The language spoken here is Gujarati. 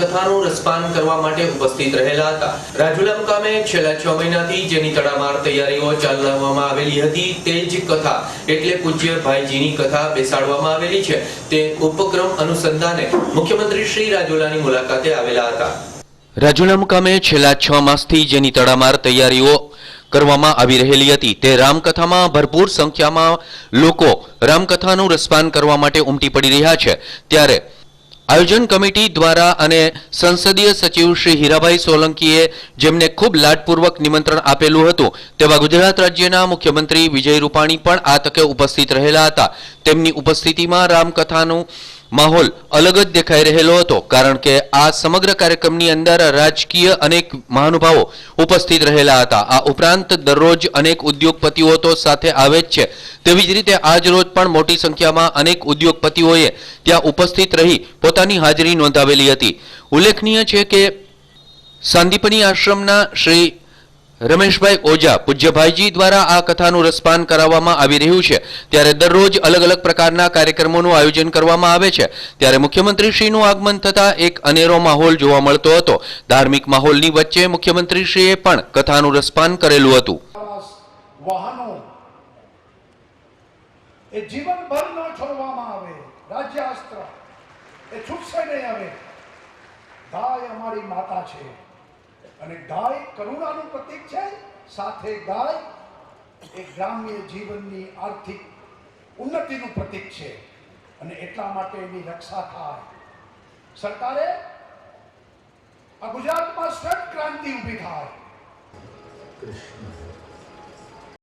રામકથાનું રસપાન કરવા માટે ઉપસ્થિત રહેલા હતા. રાજુલા મુકામે છેલ્લા છ મહિનાથી જેની તડામાર તૈયારીઓ ચાલવામાં આવેલી હતી તે જ કથા, એટલે પૂજ્ય ભાઈજીની કથા બેસાડવામાં આવેલી છે. તે ઉપક્રમ અનુસંધાને મુખ્યમંત્રી શ્રી રાજુલાની મુલાકાતે આવેલા હતા. રાજુલા મુકામે છેલ્લા છ માસથી જેની તડામાર તૈયારીઓ કરવામાં આવી રહેલી હતી તે રામકથામાં ભરપૂર સંખ્યામાં લોકો રામકથાનું રસપાન કરવા માટે ઉમટી પડી રહ્યા છે. ત્યારે આયોજન કમિટી દ્વારા અને સંસદીય સચિવ શ્રી હીરાભાઈ સોલંકીએ જેમને ખૂબ લાડપૂર્વક નિમંત્રણ આપેલું હતું તેવા ગુજરાત રાજ્યના મુખ્યમંત્રી વિજય રૂપાણી પણ આ તકે ઉપસ્થિત રહેલા હતા. તેમની ઉપસ્થિતિમાં રામકથાનું માહોલ અલગ જ દેખાઈ રહેલો હતો, કારણ કે આ સમગ્ર કાર્યક્રમની અંદર રાજકીય અનેક મહાનુભાવો ઉપસ્થિત રહેલા હતા. આ ઉપરાંત દરરોજ અનેક ઉદ્યોગપતિઓ તો સાથે આવે જ છે. તેવી જ રીતે આજ રોજ પણ મોટી સંખ્યામાં અનેક ઉદ્યોગપતિઓએ ત્યાં ઉપસ્થિત રહી પોતાની હાજરી નોંધાવેલી હતી. ઉલ્લેખનીય છે કે સાંદીપની આશ્રમના શ્રી રમેશભાઈ ઓઝા પૂજ્યભાઈજી દ્વારા આ કથાનું રસપાન કરાવવામાં આવી રહ્યું છે. ત્યારે દરરોજ અલગ અલગ પ્રકારના કાર્યક્રમોનું આયોજન કરવામાં આવે છે. ત્યારે મુખ્યમંત્રીશ્રીનું આગમન થતાં એક અનેરો માહોલ જોવા મળતો હતો. ધાર્મિક માહોલની વચ્ચે મુખ્યમંત્રીશ્રીએ પણ કથાનું રસપાન કરેલું હતું. વાહનો. એ જીવનભર ન છોડવામાં આવે. રાજ્યાસ્ત્ર. એ છૂટશે નહીં હવે. ગાય અમારી માતા છે. અને ગાય કરુણાનું પ્રતીક છે. સાથે ગાય એ ગ્રામ્ય જીવનની આર્થિક ઉન્નતિનું પ્રતીક છે. અને એટલા માટે એની રક્ષા થાય. સરકારે આ ગુજરાતમાં શ્વેત ક્રાંતિ ઊભી થાય.